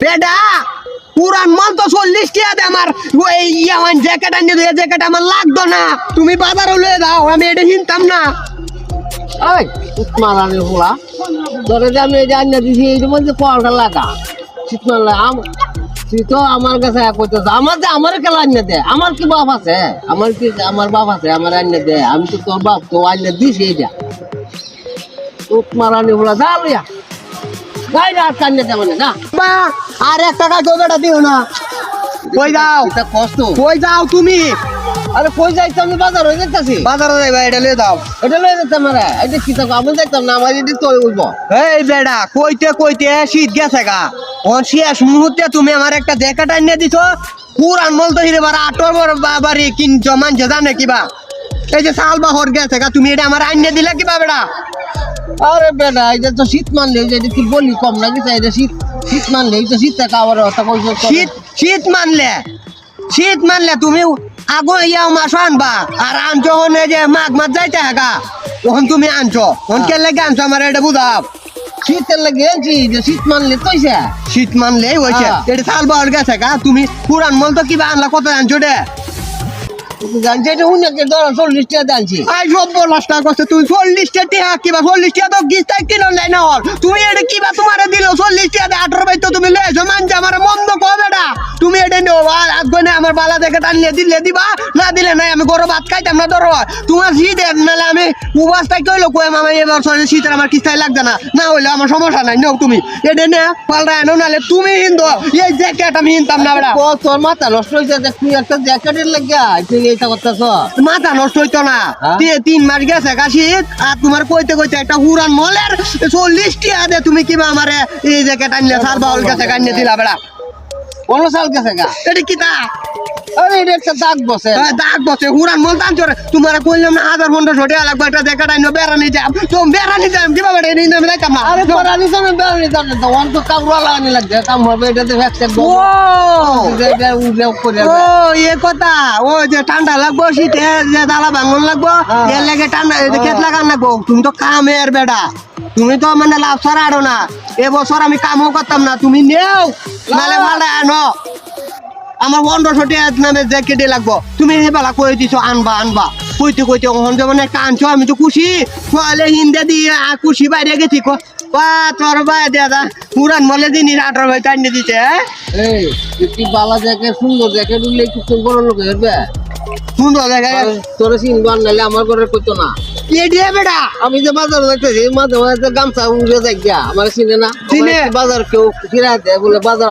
বেডা পুরান মাল তো চল্লিশ টাকা দে আমার। ওই ইয়ামান জ্যাকেট আনিয়ে দিয়ে জ্যাকেট আমার লাগতো না। তুমি বাজারে লয়ে দাও আমি এটা কিনতাম না। ওই উসমানানি হোলা ধরে যে আমি এই যে আনিয়ে দিছি, এই মধ্যে পড়াটা লাগা। শীত আম তুই তো আমার কাছে করতেছ আমার যে আমার কেলা আনিয়ে দে? আমার কি বাপ আছে? আমার কি আমার বাপ আছে? আমার আনিয়ে দে। আমি তো তোর বাপ তো আনিয়ে দিস এইটা। উসমানানি হোলা যা লইয়া। না বা আর এক টাকা তো বেটা দিও না। কই যাও? এটা কষ্ট। কই যাও তুমি? আরে কই যাইতো আমি বাজার হয়ে যাইতাছি। বাজারে যাইবা এটা লয়ে দাও এটা লয়ে যেতাম রে এটা কি থাকো আমি যাইতাম না আমার এটি তো উঠবো। এই বেডা কইতে কইতে শীত গেছে গা। ও শেষ মুহূর্তে তুমি আমার একটা জ্যাকেট আনিয়ে দিছ। পুরান মল তো হিরে বারা আটর বড় বাবারি কিনছ মানছে জানে কিবা এই যে সাল বাহর গেছে গা তুমি এটা আমার আনিয়ে দিলে কিবা বেড়া? আরে বেটা এটা তো শীত মানলে এটা কি বলি কম না কি এটা শীত শীত মানলে এই তো শীত থাকা আবার কথা কইছো। শীত শীত মানলে শীত মানলে তুমি আগো ইয়াও মাছ আনবা আর আনছো হনে যে মাঘ মাছ যাইতে হাগা। তখন তুমি আনছো তখন কে লেগে আনছো আমার এটা বুঝাব শীতের লাগে আনছি যে শীত মানলে তৈছে শীত মানলে হয়েছে হ্যাঁ। এটা সাল বাহর গেছে গা তুমি পুরান মল তো কিবা আনলা কত আনছো রে? চল্লিশ করছে তুমি চল্লিশ টাকা কিবা, চল্লিশ তোমার দিল, চল্লিশ টাকা আঠারো বাইতো তুমি লেছো মানছে আমার মন্দ আমার বালা দেখে টানলে দিলে দিবা? না দিলে নাই আমি গরম ভাত খাইতাম না ধরো তোমার শীতের নাহলে আমি উবাসটাই কইলো কই মামা এবার শীতের আমার কিস্তাই লাগবে না। না হইলে আমার সমস্যা নাই নেও তুমি। এটা নে পাল্টা এনো নাহলে তুমি হিন্দো। এই জ্যাকেট আমি হিনতাম না বেড়া। তোর মাথা নষ্ট হয়েছে যে তুই একটা জ্যাকেটের লাগিয়া তুই এইটা করতেছ? মাথা নষ্ট হইতো না। হ্যাঁ? তিন মাস গেছে কাশি আর তোমার কইতে কইতে একটা হুরান মলের চল্লিশ টিয়া দে তুমি কিবা আমারে এই জ্যাকেট আনলে সার বাউল গেছে আনিয়ে দিলা বেড়া। কোন সাল গেছে গা। এটা কি তা? আরে এটা একটা দাগ বসে। এ, দাগ বসে। হুরান মল দান চরে তোমার কইলাম না হাজার পনেরোশো টাকা লাগবে একটা জ্যাকেট আনিয়ে বেড়ানি যাম। তো বেড়ানি যাম কিবা বেড়া এই নামে যাইতাম না। আরে পরানি সামনে বেরোনি জানে তো অন্ত কামড়া লাগানি লাগছে কাম হবে এটাতে ভ্যাকসিন ও! উঠে করে ও এ কথা। ও যে ঠান্ডা লাগবো শীতে যে দালা ভাঙন লাগবো হ্যাঁ। এর লাগে ঠান্ডা খেত লাগান লাগবো। তুমি তো কামের বেটা তুমি তো মানে লাভ আরও না। এবছর আমি কামও করতাম না। তুমি নেও নালে আনো। আমার পনেরোশো নামে জ্যাকেটে লাগবো। তুমি এবেলা কই দিছো? আনবা আনবা। কইতে কইতে ওখান যেমন একটা আনছো আমি তো খুশি। ফলে হিন্দে দিয়ে আ, খুশি বাইরে গেছি কো। বা তোর বাই দাদা পুরান মলে আঠারো ভাই দিতে হ্যাঁ? এই বালা জ্যাকেট সুন্দর জ্যাকেট উঠলে লোক হেরবে সুন্দর জায়গায় তোর সিনবান নালে আমার ঘরে কইতো না। আমি যে বাজার দেখতেছি মাঝে মাঝে গামছা উড়ে যাই গিয়া আমার চিনে না। চিনে। আমার বাজার কেউ ফিরা বলে বাজার